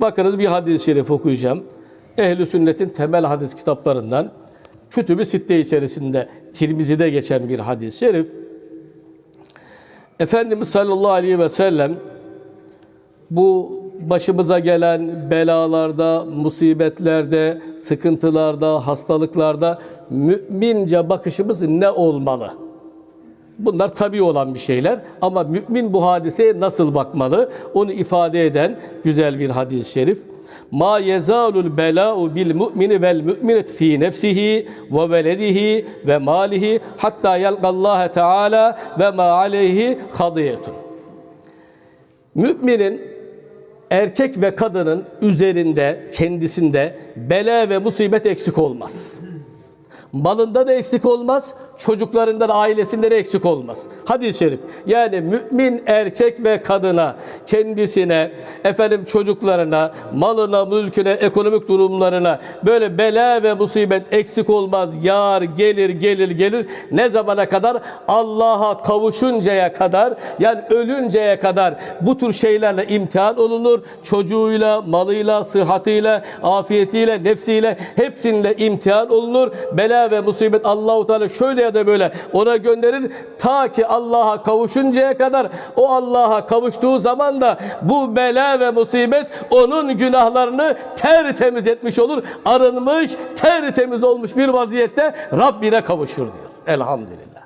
Bakınız bir hadis-i şerif okuyacağım. Ehl-i sünnetin temel hadis kitaplarından Kütüb-i Sitte içerisinde Tirmizi'de geçen bir hadis-i şerif. Efendimiz sallallahu aleyhi ve sellem bu başımıza gelen belalarda, musibetlerde, sıkıntılarda, hastalıklarda mümince bakışımız ne olmalı? Bunlar tabii olan bir şeyler ama mümin bu hadiseye nasıl bakmalı? Onu ifade eden güzel bir hadis-i şerif. Ma yezalul bela'u bil mu'mini vel mu'minet fi nefsihi ve veledihi ve malihi hatta yalqallaha teala ve ma aleyhi hadiyetun. Müminin erkek ve kadının üzerinde, kendisinde bela ve musibet eksik olmaz. Malında da eksik olmaz, çocuklarından, ailesinde de eksik olmaz. Hadis-i şerif. Yani mümin erkek ve kadına, kendisine, efendim çocuklarına, malına, mülküne, ekonomik durumlarına böyle bela ve musibet eksik olmaz. Yar gelir, gelir, gelir. Ne zamana kadar? Allah'a kavuşuncaya kadar, yani ölünceye kadar bu tür şeylerle imtihan olunur. Çocuğuyla, malıyla, sıhhatiyle, afiyetiyle, nefsiyle hepsiyle imtihan olunur. Bela ve musibet Allahu Teala şöyle ya da böyle ona gönderir ta ki Allah'a kavuşuncaya kadar o Allah'a kavuştuğu zaman da bu bela ve musibet onun günahlarını tertemiz etmiş olur. Arınmış, tertemiz olmuş bir vaziyette Rabbine kavuşur diyor. Elhamdülillah.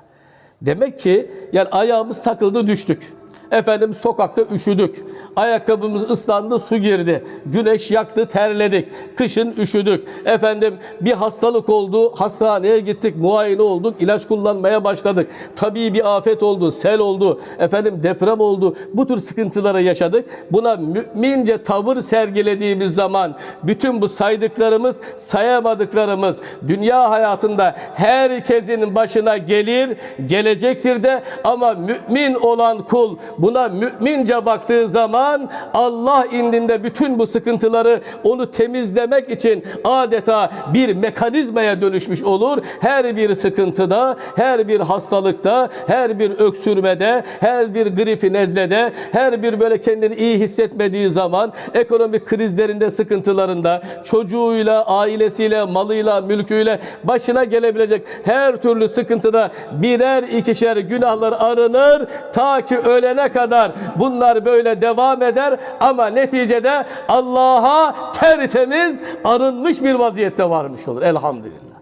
Demek ki yani ayağımız takıldı düştük. Efendim sokakta üşüdük. Ayakkabımız ıslandı, su girdi. Güneş yaktı, terledik. Kışın üşüdük. Efendim bir hastalık oldu, hastaneye gittik, muayene olduk, ilaç kullanmaya başladık. Tabii bir afet oldu, sel oldu, efendim deprem oldu. Bu tür sıkıntıları yaşadık. Buna mümince tavır sergilediğimiz zaman bütün bu saydıklarımız, sayamadıklarımız dünya hayatında herkesin başına gelir, gelecektir de ama mümin olan kul buna mümince baktığı zaman Allah indinde bütün bu sıkıntıları onu temizlemek için adeta bir mekanizmaya dönüşmüş olur. Her bir sıkıntıda, her bir hastalıkta, her bir öksürmede, her bir gripi nezlede, her bir böyle kendini iyi hissetmediği zaman ekonomik krizlerinde, sıkıntılarında, çocuğuyla, ailesiyle, malıyla, mülküyle başına gelebilecek her türlü sıkıntıda birer ikişer günahlar arınır ta ki ölene kadar bunlar böyle devam eder ama neticede Allah'a tertemiz arınmış bir vaziyette varmış olur elhamdülillah.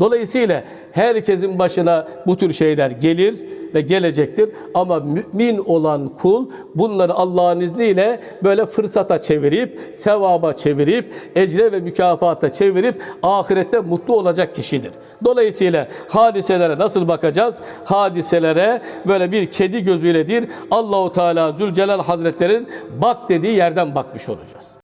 Dolayısıyla herkesin başına bu tür şeyler gelir ve gelecektir. Ama mümin olan kul bunları Allah'ın izniyle böyle fırsata çevirip, sevaba çevirip, ecre ve mükafata çevirip ahirette mutlu olacak kişidir. Dolayısıyla hadiselere nasıl bakacağız? Hadiselere böyle bir kedi gözüyle değil, Allahu Teala Zülcelal Hazretleri'nin bak dediği yerden bakmış olacağız.